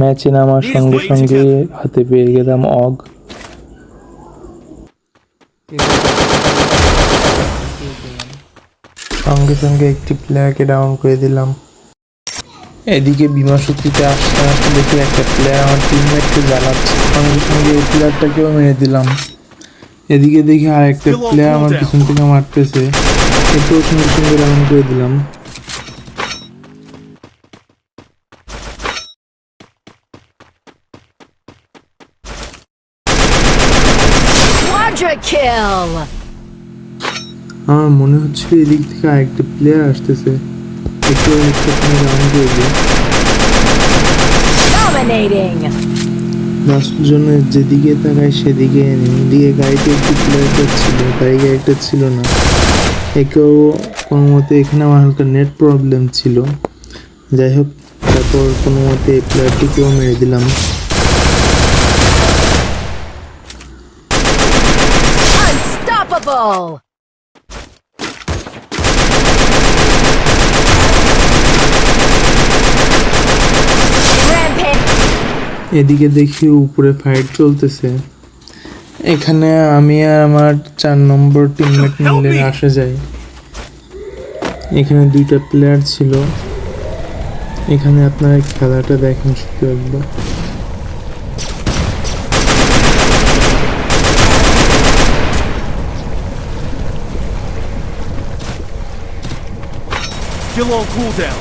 ম্যাচে নামার সঙ্গে সঙ্গে হাতে পেয়ে গেলাম অগ। সঙ্গে সঙ্গে একটি প্লেয়ারকে ডাউন করে দিলাম। এদিকে বিমা শক্তিতে আসতে আসতে দেখি একটা প্লেয়ার আমার টিমমেটকে জ্বালাচ্ছে। সঙ্গে সঙ্গে এই প্লেয়ারটাকেও মেরে দিলাম। এদিকে দেখি আর একটা প্লেয়ার আমার পিছন থেকে মারতেছে। একেও সঙ্গে সঙ্গে ডাউন করে দিলাম। Quadra kill! আমার মনে হচ্ছে এদিক থেকে আরেকটা প্লেয়ার আসতেছে একটু একটা ডাউন করে দিই Dominating! লাস্টের জন্য যেদিকে তাকাই সেদিকে। এদিকে গাড়িতে একটি প্লেয়ার ছিল তাই গাড়িটা ছিল না একেও কোনো মতে এখানে আমার হালকা নেট প্রবলেম ছিল যাই হোক তারপর কোনো মতে প্লেয়ারটিকেও মেরে দিলাম Unstoppable! এদিকে দেখি উপরে ফাইট চলতেছে। এখানে আমি আর আমার চার নম্বর টিমমেট মিলে আসে যাই এখানে দুইটা প্লেয়ার ছিল। এখানে আপনারা খেলাটা দেখেন শুধু একবার। Still on cooldown.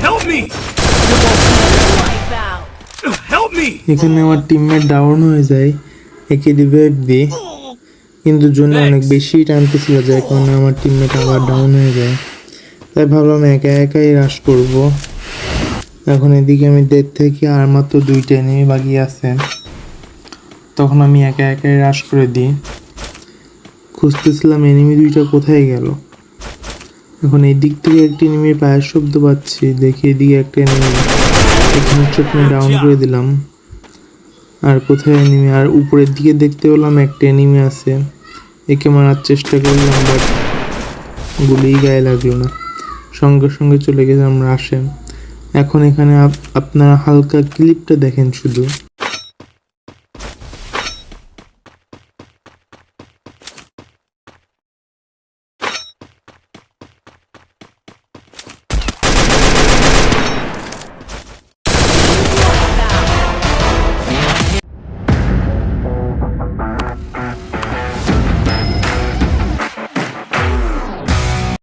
Help me! Wipeout! Help me! এখানে আমার টিমমেট ডাউন হয়ে যায় একে রিভাইভ দিই কিন্তু জন্য অনেক বেশি টানতেছিল যার কারণে আমার টিমমেট আবার ডাউন হয়ে যায় তাই ভাবলাম একা একাই রাশ করব এখন এদিকে আমি দেড় থেকে আর মাত্র দুইটা এনিমি বাকি আছে তখন আমি একা একাই রাশ করে দিই। খুঁজতেছিলাম এনিমি দুইটা কোথায় গেল। এখন এই দিক থেকে একটি এনিমির পায়ের শব্দ পাচ্ছি দেখি এদিকে একটা এনিমি এখানে চোখ ডাউন করে দিলাম। আর কোথায় এনিমি আর উপরের দিকে দেখতে পেলাম একটা এনিমি আছে। একে মারার চেষ্টা করলাম বাট গুলিই গায়ে লাগল না। সঙ্গে সঙ্গে চলে গেলাম রাশে। এখন এখানে আপ- আপনারা হালকা ক্লিপটা দেখেন শুধু।